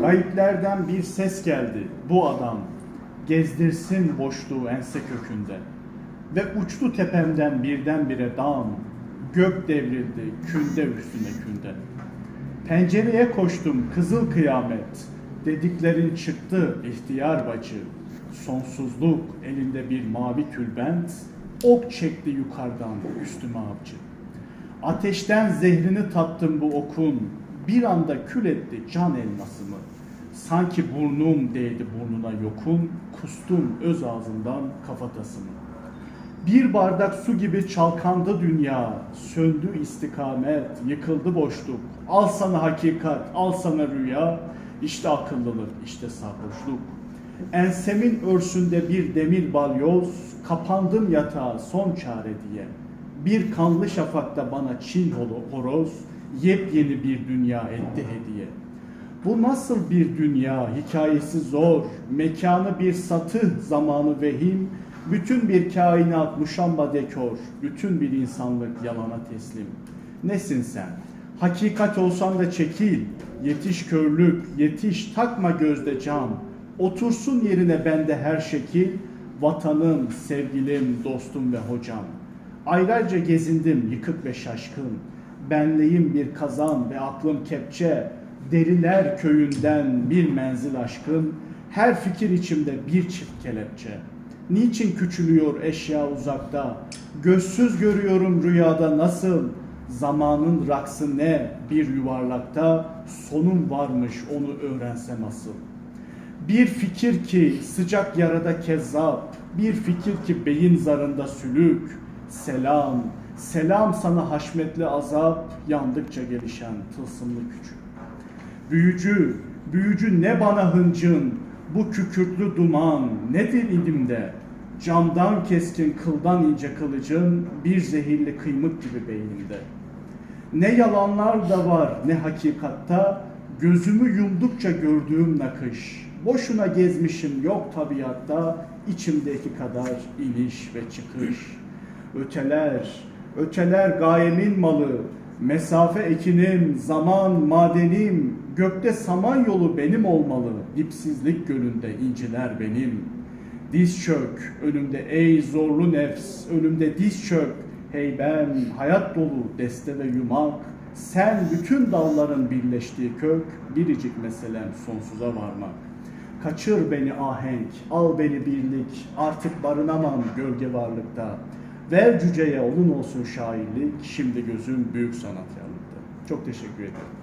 Gayiplerden bir ses geldi. Bu adam gezdirsin boşluğu ense kökünde. Ve uçtu tepemden birdenbire dağın. Gök devrildi künde üstüne künde. Pencereye koştum kızıl kıyamet. Dediklerin çıktı ihtiyar bacı. Sonsuzluk elinde bir mavi tülbent. Ok çekti yukarıdan üstüme avcı. Ateşten zehrini tattım bu okun. Bir anda kül etti can elmasımı. Sanki burnum değdi burnuna yokun. Kustum öz ağzından kafatasını. Bir bardak su gibi çalkandı dünya. Söndü istikamet, yıkıldı boşluk. Al sana hakikat, al sana rüya. İşte akıllılık, işte sarhoşluk. Ensemin örsünde bir demir balyoz, kapandım yatağa son çare diye. Bir kanlı şafakta bana Çin horoz, yepyeni bir dünya etti hediye. Bu nasıl bir dünya, hikayesi zor, mekanı bir satı, zamanı vehim, bütün bir kainat muşamba dekor, bütün bir insanlık yalana teslim. Nesin sen? Hakikat olsan da çekil, yetiş körlük, yetiş takma gözde can. Otursun yerine bende her şekil, vatanım, sevgilim, dostum ve hocam. Aylarca gezindim yıkık ve şaşkın. Benliğim bir kazan ve aklım kepçe. Deriler köyünden bir menzil aşkın. Her fikir içimde bir çift kelepçe. Niçin küçülüyor eşya uzakta? Gözsüz görüyorum rüyada nasıl? Zamanın raksı ne bir yuvarlakta? Sonun varmış onu öğrensem asıl. Bir fikir ki sıcak yarada kezzap, bir fikir ki beyin zarında sülük. Selam, selam sana haşmetli azap, yandıkça gelişen tılsımlı küçük. Büyücü, büyücü ne bana hıncın, bu kükürtlü duman nedir ilimde? Camdan keskin kıldan ince kılıcın, bir zehirli kıymık gibi beynimde. Ne yalanlar da var ne hakikatta, gözümü yumdukça gördüğüm nakış. Boşuna gezmişim yok tabiatta, içimdeki kadar iniş ve çıkış. Öteler, öteler gayemin malı, mesafe ekinim, zaman madenim, gökte saman yolu benim olmalı, dipsizlik gölünde inciler benim. Diz çök önümde ey zorlu nefs, önümde diz çök, hey ben hayat dolu deste ve yumak, sen bütün dalların birleştiği kök, biricik meselem sonsuza varmak. Kaçır beni ahenk, al beni birlik, artık barınamam gölge varlıkta. Ver cüceye olun olsun şairlik, şimdi gözüm büyük sanat yanında. Çok teşekkür ederim.